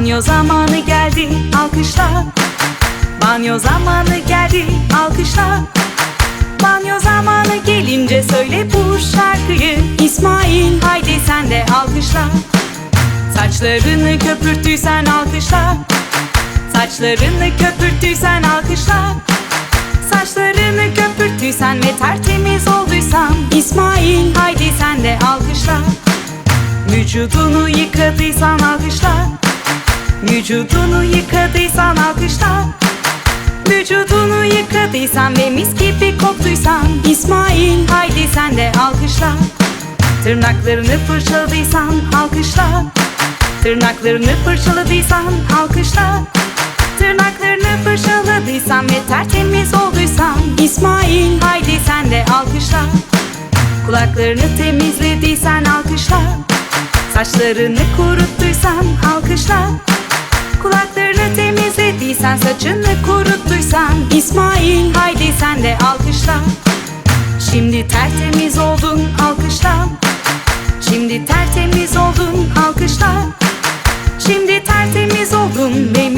Banyo zamanı geldi alkışla. Banyo zamanı geldi alkışla. Banyo zamanı gelince söyle bu şarkıyı. İsmail haydi sen de alkışla. Saçlarını köpürttüysen alkışla. Saçlarını köpürttüysen alkışla. Saçlarını köpürttüysen ve tertemiz olduysan. İsmail haydi sen de alkışla. Vücudunu yıkadıysan alkışla Vücudunu yıkadıysan alkışla. Vücudunu yıkadıysan ve mis gibi koktuysan. İsmail haydi sen de alkışla. Tırnaklarını fırçaladıysan alkışla. Tırnaklarını fırçaladıysan alkışla. Tırnaklarını fırçaladıysan ve tertemiz olduysan. İsmail haydi sen de alkışla. Kulaklarını temizlediysen alkışla. Saçlarını kuruttuysan alkışla temizlediysen saçını kuruttuysan İsmail haydi sen de alkışla. Şimdi tertemiz oldun alkışla. Şimdi tertemiz oldun alkışla. Şimdi tertemiz oldun ve